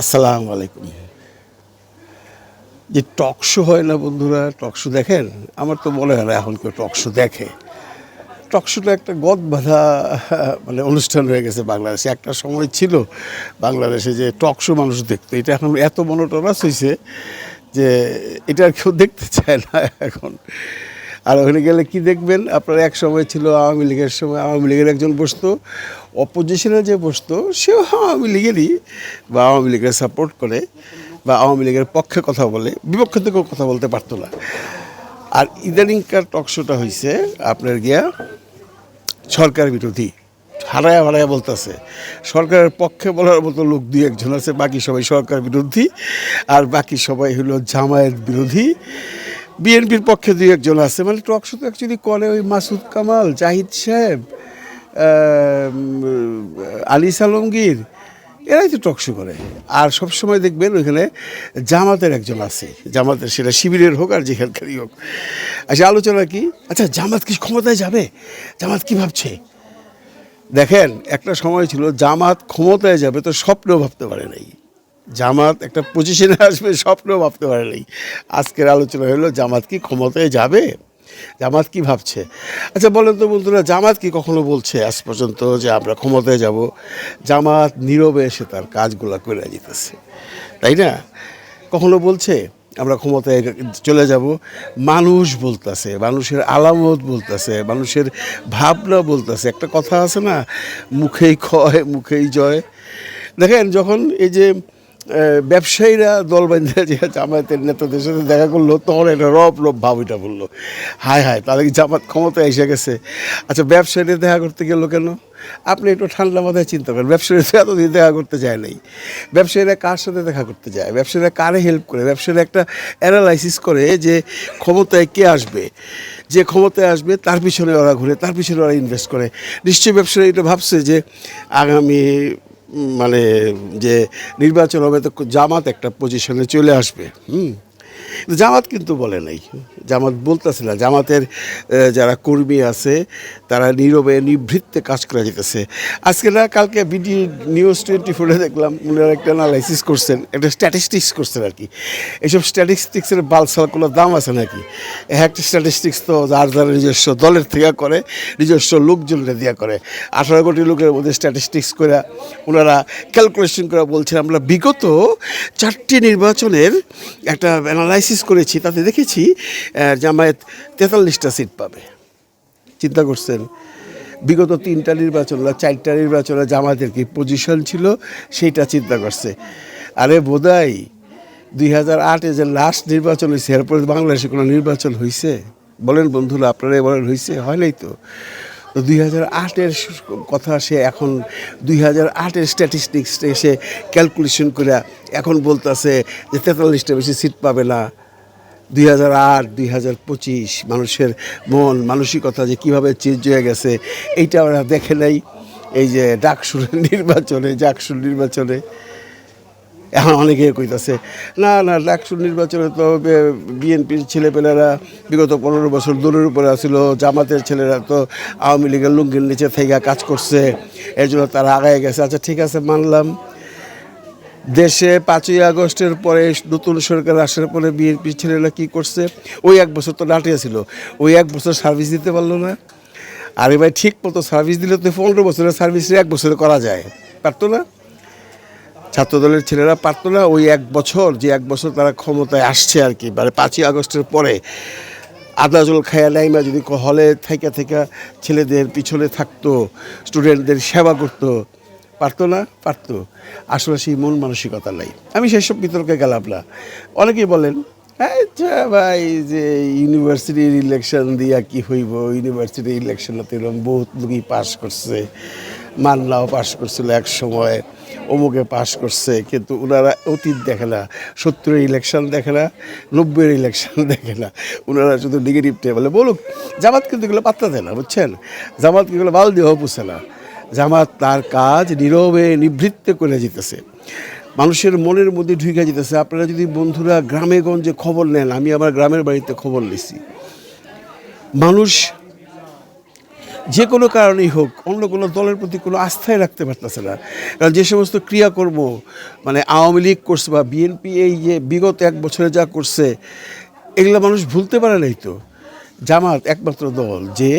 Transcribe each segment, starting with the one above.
আসসালামু আলাইকুম। যে টক শো হয় না বন্ধুরা, টক শো দেখেন? আমার তো মনে হয় না এখন কেউ টক শো দেখে। টক শোটা একটা গদ বাঁধা মানে অনুষ্ঠান হয়ে গেছে বাংলাদেশে। একটা সময় ছিল বাংলাদেশে যে টক শো মানুষ দেখতো। এটা এখন এত মনোটনাস হয়েছে যে এটা আর কেউ দেখতে চায় না এখন। আর ওখানে গেলে কি দেখবেন? আপনার এক সময় ছিল আওয়ামী লীগের সময়, আওয়ামী লীগের একজন বসতো অপোজিশনে যে বসতো, সেও আওয়ামী লীগেরই বা আওয়ামী লীগের সাপোর্ট করে বা আওয়ামী লীগের পক্ষে কথা বলে, বিপক্ষে থেকেও কথা বলতে পারতো না। আর ইদানিংকার টকশোটা হয়েছে আপনার গিয়া সরকার বিরোধী। হারায়া হারায়া বলতেছে, সরকারের পক্ষে বলার মতো লোক দুই একজন আছে, বাকি সবাই সরকার বিরোধী, আর বাকি সবাই হলো জামায়াত বিরোধী। বিএনপির পক্ষে দুই একজন আছে। মানে টক শো তো অ্যাকচুয়ালি করে ওই মাসুদ কামাল জাহিদ সাহেব আহ, আলী সালমগীর এরাই তো টকশো করে। আর সব সময় দেখবেন ওইখানে জামাতের একজন আছে। জামাতের সেটা শিবিরের হোক আর যেখানকারই হোক। আচ্ছা আলোচনা কি? আচ্ছা জামাত কি ক্ষমতায় যাবে? জামাত কি ভাবছে? দেখেন একটা সময় ছিল জামাত ক্ষমতায় যাবে তো স্বপ্নেও ভাবতে পারে নাই। জামাত একটা পজিশনে আসবে স্বপ্নেও ভাবতে পারে নাই আজকের আলোচনা হলো, জামাত কি ক্ষমতায় যাবে? জামাত কি ভাবছে? আচ্ছা বলেন তো বন্ধুরা, জামাত কি কখনো বলছে আজ পর্যন্ত যে আমরা ক্ষমতায় যাব? জামাত নীরবে এসে তার কাজগুলো করে যেতেছে তাই না? কখনো বলছে আমরা ক্ষমতায় চলে যাব? মানুষ বলতেছে, মানুষের আলামত বলতেছে, মানুষের ভাবনা বলতেছে। একটা কথা আছে না, মুখেই ক্ষয়, মুখেই জয়। দেখেন, যখন এই যে ব্যবসায়ীরা দল যে জামায়াতের নেতাদের সাথে দেখা করল, তখন একটা রব রব ভাব এটা বলল। হায় হায় কি জামাত ক্ষমতায় এসে গেছে? আচ্ছা ব্যবসায়ীরা দেখা করতে গেলো কেন? আপনি একটু ঠান্ডা মাথায় চিন্তা করেন, ব্যবসায়ীরা তো এতদিন দেখা করতে যায় নাই। ব্যবসায়ীরা কার সাথে দেখা করতে যায়? ব্যবসায়ীরা কারে হেল্প করে? ব্যবসায়ীরা একটা অ্যানালাইসিস করে যে ক্ষমতায় কে আসবে? যে ক্ষমতায় আসবে, তার পিছনে ওরা ঘুরে, তার পিছনে ওরা ইনভেস্ট করে। নিশ্চয়ই ব্যবসায়ী এটা ভাবছে যে আগামী মানে যে নির্বাচন হবে তো জামাত একটা পজিশনে চলে আসবে হুম? জামাত কিন্তু বলে নাই। জামাত বলতেছে না। জামাতের যারা কর্মী আছে, তারা নীরবে নিভৃত্তে কাজ করে যেতেছে আজকে না, কালকে বিডি নিউজ টোয়েন্টি ফোরে দেখলাম, উনারা একটা অ্যানালাইসিস করছেন, একটা স্ট্যাটিস্টিক্স করছেন আর কি। এইসব স্ট্যাটিস্টিক্সের বালসাল কোনো দাম আছে নাকি? এক একটা স্ট্যাটিস্টিক্স তো যার যারা নিজস্ব দলের থেকে করে, নিজস্ব লোকজনরা দিয়া করে। আঠারো কোটি লোকের মধ্যে স্ট্যাটিস্টিক্স করে ওনারা ক্যালকুলেশন করে বলছেন, আমরা বিগত চারটি নির্বাচনের একটা অ্যানালাইসিস করেছি, তাতে দেখেছি জামায়াত তেতাল্লিশটা সিট পাবে। চিন্তা করছেন, বিগত তিনটা নির্বাচন চারটা নির্বাচনে জামাতের কি পজিশন ছিল, সেইটা চিন্তা করছে। আরে বোধহয়, দুই হাজার আটে যে লাস্ট নির্বাচন হয়েছে, এরপরে বাংলাদেশে কোনো নির্বাচন হয়েছে বলেন বন্ধুরা, আপনারা বলেন হয়েছে হয় নাই তো? দুই হাজার আটের কথা সে এখন, দুই হাজার আটের স্ট্যাটিস্টিক্স এসে ক্যালকুলেশন করে এখন বলতেছে যে তেতাল্লিশটা বেশি সিট পাবে না। দুই হাজার আট, দুই হাজার পঁচিশ, মানুষের মন, মানসিকতা যে কীভাবে চেঞ্জ হয়ে গেছে, এইটা ওরা দেখে নাই। এই যে ডাকসুর নির্বাচনে ডাকসুর নির্বাচনে এখন অনেকে কইতাছে, না না ডাকসুর নির্বাচনে তো বিএনপির ছেলেপেলেরা বিগত পনেরো বছর দূরের উপরে আসছিল জামাতের ছেলেরা তো আওয়ামী লীগের লুঙ্গির নিচে থেকে কাজ করছে, এর জন্য তারা আগায় গেছে। আচ্ছা ঠিক আছে, মানলাম। দেশে পাঁচই আগস্টের পরে নতুন সরকার আসার পরে বিএনপি ছেলেরা কী করছে? ওই এক বছর তো ছিল, ওই এক বছর সার্ভিস দিতে পারল না। আরে ভাই, ঠিক মতো সার্ভিস দিলে তো পনেরো বছরের সার্ভিস এক বছরে করা যায়, পারতো না? ছাত্রদলের ছেলেরা পারতো না ওই এক বছর, যে এক বছর তারা ক্ষমতায় আসছে আর কি। মানে পাঁচই আগস্টের পরে আদাজল খায়া নাইমা যদি হলে থেকে থেকে ছেলেদের পিছনে থাকতো স্টুডেন্টদের সেবা করতো, পারতো না? পারতো। আসলে সেই মন মানসিকতা নাই। আমি সেসব বিতর্কে গেলাম না। অনেকেই বলেন আচ্ছা ভাই, যে ইউনিভার্সিটির ইলেকশন দিয়া কি হইব? ইউনিভার্সিটির ইলেকশনতে এরকম বহুত লোকই পাস করছে। মান্নাও পাস করছিল এক সময়, অমুকে পাস করছে, কিন্তু ওনারা অতীত দেখে না, সত্তরের ইলেকশন দেখে না, নব্বইয়ের ইলেকশন দেখে না। ওনারা শুধু নেগেটিভ বলে, বলুক, জামাত কিন্তু এগুলো পাত্তা দেয় না, বুঝছেন? জামাত এগুলো বাল দিয়েও পুষে না? জামাত তার কাজ নীরবে নিবৃত্তে করে যেতেছে মানুষের মনের মধ্যে ঢুকে যেতেছে আপনারা যদি বন্ধুরা গ্রামে গঞ্জে খবর নেন, আমি আমার গ্রামের বাড়িতে খবর নিছি। মানুষ যে কোনো কারণেই হোক, অন্য কোনো দলের প্রতি কোনো আস্থায় রাখতে পারতেছে না। কারণ যে সমস্ত ক্রিয়াকর্ম মানে আওয়ামী লীগ করছে বা বিএনপি এই যে বিগত এক বছরে যা করছে, এগুলো মানুষ ভুলতে পারে নাই তো। জামাত একমাত্র দল যে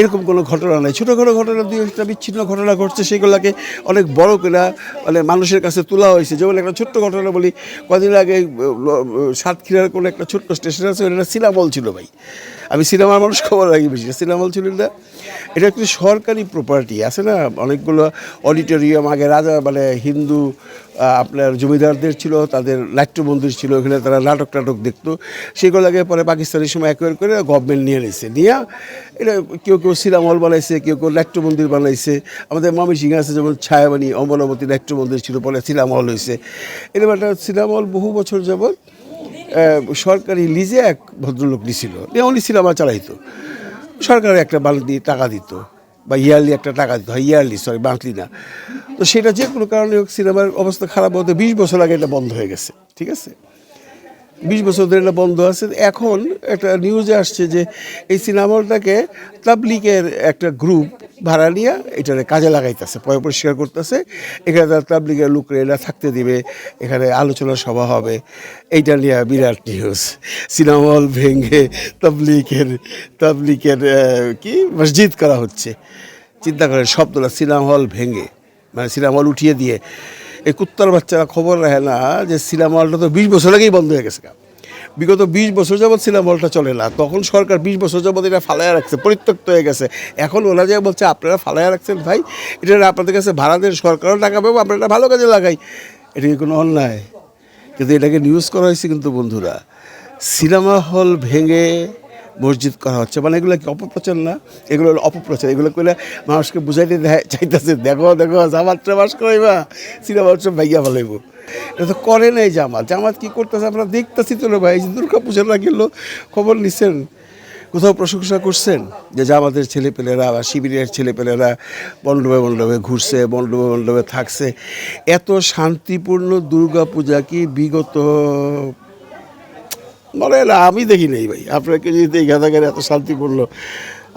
এরকম কোনো ঘটনা নাই। ছোটোখাটো ঘটনা দুই একটা বিচ্ছিন্ন ঘটনা ঘটছে, সেগুলোকে অনেক বড় করে মানে মানুষের কাছে তোলা হয়েছে। যেমন একটা ছোট্ট ঘটনা বলি, কদিন আগে সাতক্ষীরার কোনো একটা ছোট্ট স্টেশন আছে ওটা সিনেমা হল ছিল ভাই। আমি সিনেমার মানুষ, খবর রাখি বেশি। সিনেমা হল ছিল না এটা একটি সরকারি প্রপার্টি আছে না? অনেকগুলো অডিটোরিয়াম আগে রাজা মানে হিন্দু আপনার জমিদারদের ছিল, তাদের নাট্য মন্দির ছিল, ওখানে তারা নাটক টাটক দেখতো। সেগুলোকে পরে পাকিস্তানের সময় একবার করে গভর্নমেন্ট নিয়ে নিয়েছে নিয়ে এটা কেউ কেউ সিনেমা হল বানাইছে, কেউ কেউ নাট্য মন্দির বানাইছে। আমাদের মামি সিং আছে, যেমন ছায়াবাণী, অমরাবতী নাট্য মন্দির ছিল পরে সিনেমা হল হয়েছে এরকম একটা সিনেমা হল বহু বছর যাবৎ সরকারি লিজে এক ভদ্রলোক নিছিল। উনি সিনেমা চালাইতো। সরকার একটা বালতি টাকা দিত। বা ইয়ারলি একটা টাকা দিতে হয় ইয়ারলি সরি মান্থলি না। তো সেটা যে কোনো কারণে হোক, সিনেমার অবস্থা খারাপ হতে বিশ বছর আগে এটা বন্ধ হয়ে গেছে, ঠিক আছে? বিশ বছর ধরে এটা বন্ধ আছে। এখন একটা নিউজে আসছে যে এই সিনেমাটাকে তাবলিকের একটা গ্রুপ ভাড়া নিয়ে এটারে কাজে লাগাইতেছে, পয় পরিষ্কার করতেছে। এখানে তার তাবলিকের লোকরা এরা থাকতে দিবে, এখানে আলোচনা সভা হবে। এইটা নিয়ে বিরাট নিউজ সিনেমা হল ভেঙে তাবলিকের তাবলিকের কি? মসজিদ করা হচ্ছে। চিন্তা করেন শব্দটা সিনেমা হল ভেঙে মানে সিনেমা হল উঠিয়ে দিয়ে। এই কুত্তার বাচ্চারা খবর রাখে না যে সিনেমা হলটা তো বিশ বছর আগেই বন্ধ হয়ে গেছে। বিগত বিশ বছর যাবৎ সিনেমা হলটা চলে না। তখন সরকার বিশ বছর যাবৎ এটা ফালাইয়া রাখছে, পরিত্যক্ত হয়ে গেছে। এখন ওরা যে বলছে, আপনারা ফালাইয়া রাখছেন ভাই, এটা আপনাদের কাছে ভাড়া দেন, সরকারও টাকা পাবো আমরা এটা ভালো কাজে লাগাই। এটা কি কোনো অন্যায়? কিন্তু এটাকে নিউজ করা হয়েছে কিন্তু বন্ধুরা। সিনেমা হল ভেঙে মসজিদ করা হচ্ছে। মানে এগুলো কি অপপ্রচার না? এগুলো হলো অপপ্রচার। এগুলো করলে মানুষকে বুঝাইতে চাইতেছে, দেখো দেখো জামাতটা বাস করাইবা, সিনেমা হচ্ছে ভাইয়া ভালাইব এটা তো করে নাই জামাত। জামাত কি করতেছে? আমরা দেখতেছি তো ভাই, এই যে দুর্গা পূজার লাগিল খবর নিচ্ছেন কোথাও প্রশংসা করছেন? যে জামাতের ছেলেপেলেরা বা শিবিরের ছেলেপেলেরা মণ্ডপে মণ্ডপে ঘুরছে, মণ্ডপে মণ্ডপে থাকছে। এত শান্তিপূর্ণ দুর্গা পূজা কি বিগত হয় না আমি দেখি নেই ভাই। আপনাকে যদি দেখা থাকেন এত শান্তিপূর্ণ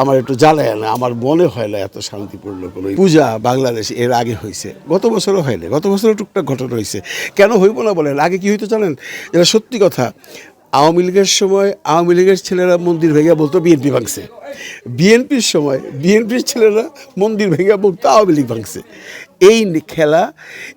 আমার একটু জ্বালায় না, আমার মনে হয় না এত শান্তিপূর্ণ কোনো পূজা বাংলাদেশ এর আগে হয়েছে, গত বছরও হয় না গত বছরও টুকটাক ঘটনা হয়েছে। কেন হইব না বলেন? আগে কি হইতো জানেন? এটা সত্যি কথা, আওয়ামী লীগের সময় আওয়ামী লীগের ছেলেরা মন্দির ভেঙে বলতো বিএনপি ভাঙছে। বিএনপির সময় বিএনপির ছেলেরা মন্দির ভেঙে বলতো আওয়ামী লীগ ভাঙছে। এই খেলা,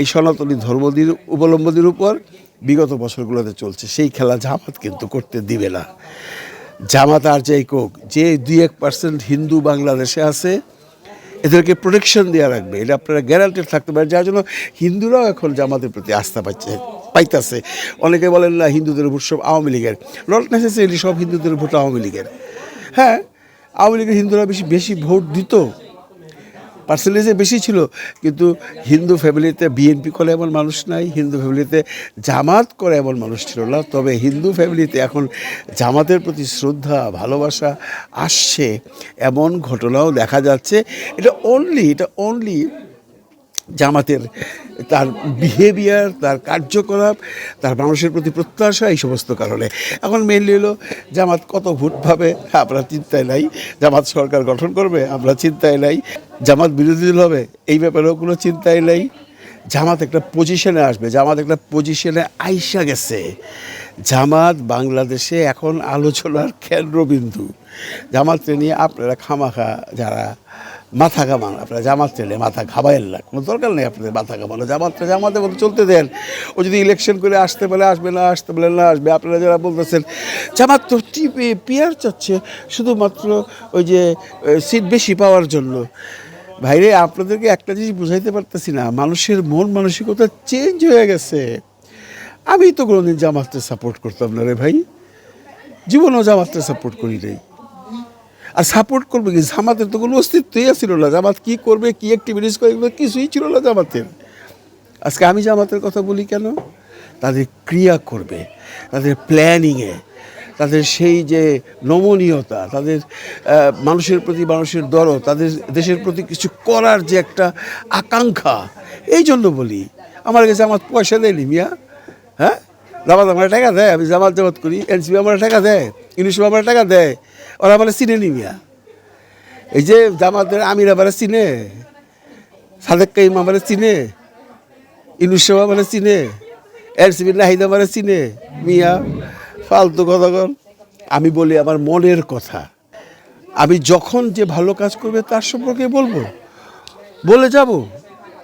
এই সনাতনী ধর্মদের অবলম্বনের উপর বিগত বছরগুলোতে চলছে। সেই খেলা জামাত কিন্তু করতে দিবে না। জামাত আর যাই কোক, যে দুই এক পার্সেন্ট হিন্দু বাংলাদেশে আছে, এদেরকে প্রোটেকশন দেওয়া রাখবে এটা আপনারা গ্যারান্টেড থাকতে পারে যার জন্য হিন্দুরাও এখন জামাতের প্রতি আস্থা পাচ্ছে, পাইতেছে। অনেকে বলেন না, হিন্দুদের ভোট সব আওয়ামী লীগের। নট নেসেসারিলি সব হিন্দুদের ভোট আওয়ামী লীগের। হ্যাঁ আওয়ামী লীগের হিন্দুরা বেশি বেশি ভোট দিত। পার্সেন্টেজে বেশি ছিল। কিন্তু হিন্দু ফ্যামিলিতে বিএনপি করে এমন মানুষ নাই, হিন্দু ফ্যামিলিতে জামাত করে এমন মানুষ ছিল না। তবে হিন্দু ফ্যামিলিতে এখন জামাতের প্রতি শ্রদ্ধা, ভালোবাসা আসছে, এমন ঘটনাও দেখা যাচ্ছে। এটা অনলি এটা অনলি জামাতের তার বিহেভিয়ার তার কার্যকলাপ, তার মানুষের প্রতি প্রত্যাশা, এই সমস্ত কারণে। এখন মেনলি হলো জামাত কত ভোট পাবে আমরা চিন্তায় নাই। জামাত সরকার গঠন করবে, আমরা চিন্তায় নাই। জামাত বিরোধী দল হবে, এই ব্যাপারেও কোনো চিন্তাই নাই। জামাত একটা পজিশনে আসবে, জামাত একটা পজিশনে আইসা গেছে। জামাত বাংলাদেশে এখন আলোচনার কেন্দ্রবিন্দু। জামাতকে নিয়ে আপনারা খামাখা যারা মাথা ঘামান, আপনারা জামাত চেলে মাথা ঘাবাইল না, কোনো দরকার নেই আপনাদের মাথা ঘামানো। জামাতটা জামাতের মতো চলতে দেন, ও যদি ইলেকশন করে আসতে বলে, আসবে না, আসতে বলে না, আসবে। আপনারা যারা বলতেছেন, জামাত তো টিপে, পিয়ার চাচ্ছে, শুধুমাত্র ওই যে সিট বেশি পাওয়ার জন্য। ভাইরে, আপনাদেরকে একটা জিনিস বুঝাইতে পারতেছি না, মানুষের মন মানসিকতা চেঞ্জ হয়ে গেছে। আমি তো কোনোদিন জামাতকে সাপোর্ট করতাম না রে ভাই। জীবনও জামাতকে সাপোর্ট করি নাই। আর সাপোর্ট করবে কি? জামাতের তো কোনো অস্তিত্বই ছিল না। জামাত কী করবে, কী অ্যাক্টিভিটিস করে কিছুই ছিল না জামাতের। আজকে আমি জামাতের কথা বলি কেন? তাদের ক্রিয়া করবে, তাদের প্ল্যানিংয়ে তাদের সেই যে নমনীয়তা, তাদের মানুষের প্রতি মানুষের দরদ, তাদের দেশের প্রতি কিছু করার যে একটা আকাঙ্ক্ষা, এই জন্য বলি। আমার কাছে আমার পয়সা দেয়নি মিয়া। হ্যাঁ? জামাত আমার টাকা দেয়, আমি জামাত জামাত করি, এনসিপি আমার টাকা দেয়। ইউনিসেফ আমার টাকা দেয়, ওরা আমার চিনে নি মিয়া। এই যে জামাতের আমির আবারে চিনে, সাদেক কাইম আমারে চিনে ইনুসব আমারে চিনে, এলসিবি নাহিদ আমারে চিনে, মিয়া, ফালতু কথা আমি বলি আমার মনের কথা। আমি যখন যে ভালো কাজ করবে তার সম্পর্কে বলব। বলে যাব।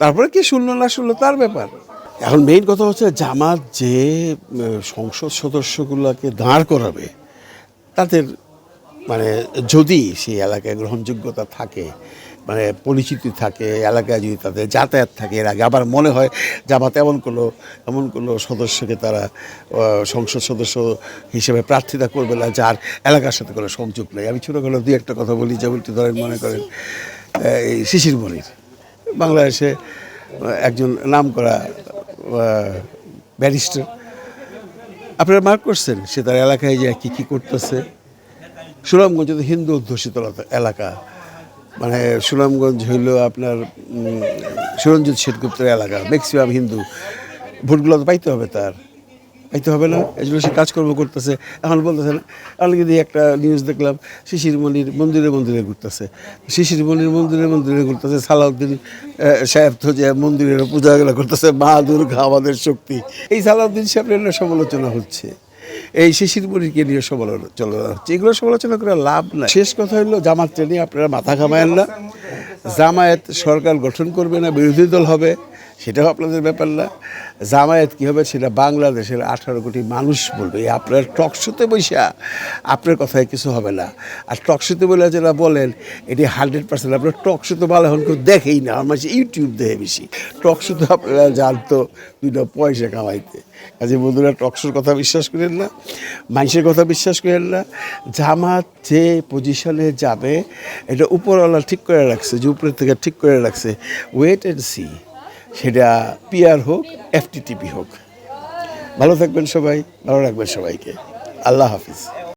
তারপরে কি শুনলো না শুনলো তার ব্যাপার। এখন মেইন কথা হচ্ছে জামাত যে সংসদ সদস্যগুলোকে দাঁড় করাবে তাদের মানে যদি সেই এলাকায় গ্রহণযোগ্যতা থাকে মানে পরিচিতি থাকে, এলাকায় যদি তাদের যাতায়াত থাকে, এর আগে আবার মনে হয় জামাত এমন কোনো এমন কোনো সদস্যকে তারা সংসদ সদস্য হিসেবে প্রার্থিতা করবে না, যার এলাকার সাথে কোনো সংযোগ নেই। আমি ছোটোখাটো দুই একটা কথা বলি, যেমনটি ধরেন মনে করেন এই শিশির মনির। বাংলাদেশে একজন নাম করা ব্যারিস্টার আপনারা মার্ক করছেন? সে তার এলাকায় যে কী কী করতেছে? সুনামগঞ্জ তো হিন্দু অধ্যুষিত এলাকা- মানে সুনামগঞ্জ হইল আপনার সুরঞ্জিত শেটগুপ্তের এলাকা। ম্যাক্সিমাম হিন্দু। ভোটগুলো তো পাইতে হবে তার। পাইতে হবে না। এই জন্য সে কাজকর্ম করতেছে। এখন বলতেছে না, আমি যদি একটা নিউজ দেখলাম, শিশির মন্দির মন্দিরে ঘুরতেছে। শিশির মন্দির মন্দিরে ঘুরতেছে, সালাউদ্দিন সাহেব তো যে মন্দিরের পূজাগুলো করতেছে, মা দুর্গা আমাদের শক্তি। এই সালাউদ্দিন সাহেবের সমালোচনা হচ্ছে। এই শিশির মনিরকে নিয়ে সমালোচনা হচ্ছে। এগুলো সমালোচনা করে লাভ না শেষ কথা হলো জামাত নিয়ে আপনারা মাথা ঘামায়েন না। জামায়াত সরকার গঠন করবে না, বিরোধী দল হবে। সেটাও আপনাদের ব্যাপার না। জামায়াত কী হবে সেটা বাংলাদেশের আঠারো কোটি মানুষ বলবে। আপনার টকশোতে বৈশা আপনার কথায় কিছু হবে না। আর টকশোতে বলে যেটা বলেন, এটি হান্ড্রেড পার্সেন্ট আপনার টকশোতে ভালো এখন কেউ দেখেই না। আমার ইউটিউব দেখে বেশি। টকশোতে আপনারা জানতো দুইটা পয়সা কামাইতে। কাজে বন্ধুরা টকশোর কথা বিশ্বাস করেন না, মানুষের কথা বিশ্বাস করেন না। জামাত যে পজিশনে যাবে, এটা উপরওয়ালা ঠিক করে রাখছে, যে উপরের থেকে ঠিক করে রাখছে। ওয়েট অ্যান্ড সি সেটা পিআর হোক এফটিটিপি হোক। ভালো থাকবেন সবাই ভালো রাখবেন সবাইকে। আল্লাহ হাফিজ।